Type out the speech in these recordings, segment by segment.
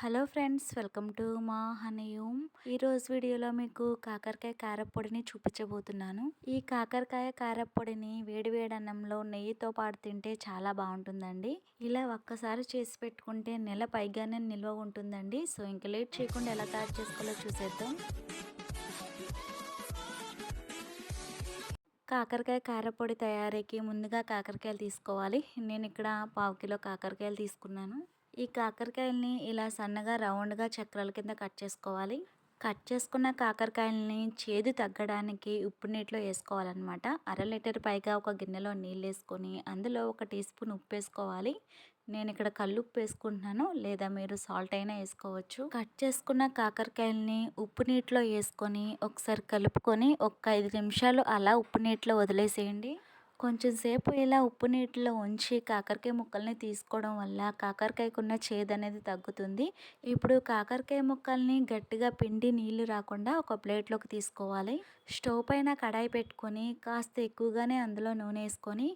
Hello friends welcome to మా హనీయూమ్. ఈరోజు వీడియోలో మీకు కాకరకాయ కారపొడిని చూపించబోతున్నాను. ఈ కాకరకాయ కారపొడిని వేడివేడి అన్నంలో నెయ్యితో పాటు తింటే చాలా బాగుంటుందండి. ఇలా ఒక్కసారి చేసి పెట్టుకుంటే నెల పైగానే నిల్వ ఉంటుందండి. సో ఇంకా లేట్ చేయకుండా ఎలా తయారు చేసుకోవాలో చూసేద్దాం. కాకరకాయ కారపొడి తయారీకి ముందుగా కాకరకాయలు తీసుకోవాలి. నేను ఇక్కడ పావు కిలో కాకరకాయలు తీసుకున్నాను. ఈ కాకరకాయలని ఇలా సన్నగా రౌండ్గా చక్రాల కింద కట్ చేసుకోవాలి. కట్ చేసుకున్న కాకరకాయలని చేదు తగ్గడానికి ఉప్పు నీటిలో వేసుకోవాలన్నమాట. అర లీటర్ పైగా ఒక గిన్నెలో నీళ్ళు వేసుకొని అందులో ఒక టీ స్పూన్ ఉప్పు వేసుకోవాలి. నేను ఇక్కడ కళ్ళు ఉప్పు వేసుకుంటున్నాను. లేదా మీరు సాల్ట్ అయినా వేసుకోవచ్చు. కట్ చేసుకున్న కాకరకాయలని ఉప్పు నీటిలో వేసుకొని ఒకసారి కలుపుకొని ఒక ఐదు నిమిషాలు అలా ఉప్పు నీటిలో వదిలేసేయండి. కొంచెం సేపు ఇలా ఉప్పు నీటిలో ఉంచి కాకరకాయ ముక్కల్ని తీసుకోవడం వల్ల కాకరకాయకున్న చేదు అనేది తగ్గుతుంది. ఇప్పుడు కాకరకాయ ముక్కల్ని గట్టిగా పిండి నీళ్ళు రాకుండా ఒక ప్లేట్లోకి తీసుకోవాలి. స్టవ్ పైన కడాయి పెట్టుకొని కాస్త ఎక్కువగానే అందులో నూనె వేసుకొని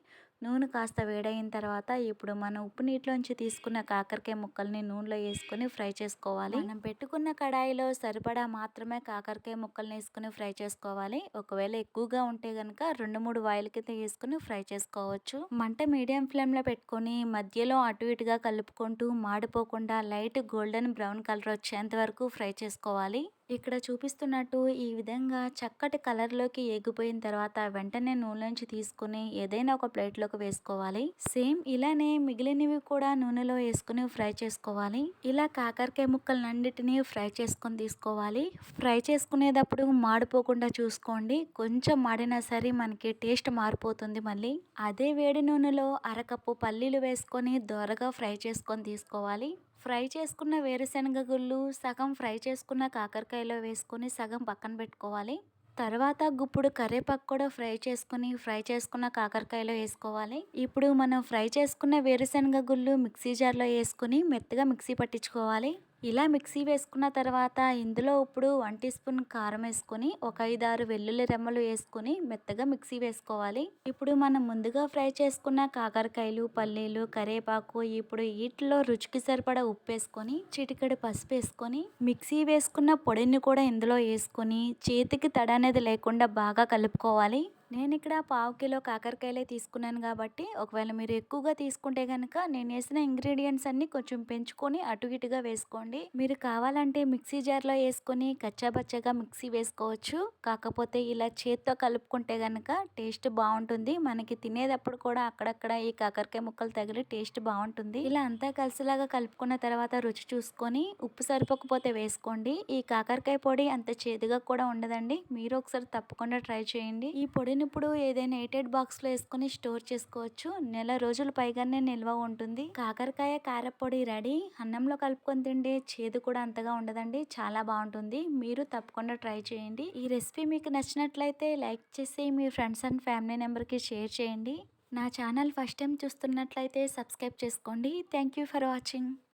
నూనె కాస్త వేడైన తర్వాత ఇప్పుడు మనం ఉప్పు నీటిలోంచి తీసుకున్న కాకరకాయ ముక్కల్ని నూనెలో వేసుకొని ఫ్రై చేసుకోవాలి. మనం పెట్టుకున్న కడాయిలో సరిపడా మాత్రమే కాకరకాయ ముక్కల్ని వేసుకుని ఫ్రై చేసుకోవాలి. ఒకవేళ ఎక్కువగా ఉంటే కనుక రెండు మూడు వాయిల కింద వేసుకుని ఫ్రై చేసుకోవచ్చు. మంట మీడియం ఫ్లేమ్లో పెట్టుకొని మధ్యలో అటు ఇటుగా కలుపుకుంటూ మాడిపోకుండా లైట్ గోల్డెన్ బ్రౌన్ కలర్ వచ్చేంత వరకు ఫ్రై చేసుకోవాలి. ఇక్కడ చూపిస్తున్నట్టు ఈ విధంగా చక్కటి కలర్లోకి ఎగిపోయిన తర్వాత వెంటనే నూనెలోంచి తీసుకుని ఏదైనా ఒక ప్లేట్లోకి వేసుకోవాలి. సేమ్ ఇలానే మిగిలినవి కూడా నూనెలో వేసుకుని ఫ్రై చేసుకోవాలి. ఇలా కాకరకాయ ముక్కలన్నిటిని ఫ్రై చేసుకొని తీసుకోవాలి. ఫ్రై చేసుకునేటప్పుడు మాడిపోకుండా చూసుకోండి. కొంచెం మాడినా సరే మనకి టేస్ట్ మారిపోతుంది మళ్ళీ. అదే వేడి నూనెలో అరకప్పు పల్లీలు వేసుకొని దోరగా ఫ్రై చేసుకొని తీసుకోవాలి. ఫ్రై చేసుకున్న వేరుశనగ గుళ్ళు సగం ఫ్రై చేసుకున్న కాకరకాయలో వేసుకొని సగం పక్కన పెట్టుకోవాలి. తర్వాత గుప్పుడు కరివేపాకు కూడా ఫ్రై చేసుకుని ఫ్రై చేసుకున్న కాకరకాయలో వేసుకోవాలి. ఇప్పుడు మనం ఫ్రై చేసుకున్న వేరుశనగ గుళ్ళు మిక్సీ జార్లో వేసుకుని మెత్తగా మిక్సీ పట్టించుకోవాలి. ఇలా మిక్సీ వేసుకున్న తర్వాత ఇందులో ఇప్పుడు వన్ టీ స్పూన్ కారం వేసుకొని ఒక ఐదారు వెల్లుల్లి రెమ్మలు వేసుకొని మెత్తగా మిక్సీ వేసుకోవాలి. ఇప్పుడు మనం ముందుగా ఫ్రై చేసుకున్న కాకరకాయలు పల్లీలు కరివేపాకు ఇప్పుడు వీటిలో రుచికి సరిపడా ఉప్పు వేసుకొని చిటికడి పసుపు వేసుకొని మిక్సీ వేసుకున్న పొడిని కూడా ఇందులో వేసుకొని చేతికి తడ అనేది లేకుండా బాగా కలుపుకోవాలి. నేను ఇక్కడ పావు కిలో కాకరకాయలే తీసుకున్నాను కాబట్టి ఒకవేళ మీరు ఎక్కువగా తీసుకుంటే కనుక నేను వేసిన ఇంగ్రీడియంట్స్ అన్ని కొంచెం పెంచుకొని అటు ఇటుగా వేసుకోండి. మీరు కావాలంటే మిక్సీ జార్లో వేసుకొని కచ్చాబచ్చగా మిక్సీ వేసుకోవచ్చు. కాకపోతే ఇలా చేత్తో కలుపుకుంటే కనుక టేస్ట్ బాగుంటుంది. మనకి తినేటప్పుడు కూడా అక్కడక్కడ ఈ కాకరకాయ ముక్కలు తగిలి టేస్ట్ బాగుంటుంది. ఇలా అంతా కలిసిలాగా కలుపుకున్న తర్వాత రుచి చూసుకొని ఉప్పు సరిపోకపోతే వేసుకోండి. ఈ కాకరకాయ పొడి అంత చేదుగా కూడా ఉండదండి. మీరు ఒకసారి తప్పకుండా ట్రై చేయండి. ఈ పొడిని దీన్ని ఇప్పుడు ఏదైనా ఎయిటెడ్ బాక్స్లో వేసుకొని స్టోర్ చేసుకోవచ్చు. నెల రోజులు పైగానే నిల్వ ఉంటుంది. కాకరకాయ కారపొడి రెడీ. అన్నంలో కలుపుకొని తింటే చేదు కూడా అంతగా ఉండదండి. చాలా బాగుంటుంది. మీరు తప్పకుండా ట్రై చేయండి. ఈ రెసిపీ మీకు నచ్చినట్లయితే లైక్ చేసి మీ ఫ్రెండ్స్ అండ్ ఫ్యామిలీ నెంబర్కి షేర్ చేయండి. నా ఛానల్ ఫస్ట్ టైం చూస్తున్నట్లయితే సబ్స్క్రైబ్ చేసుకోండి. Thank you for watching.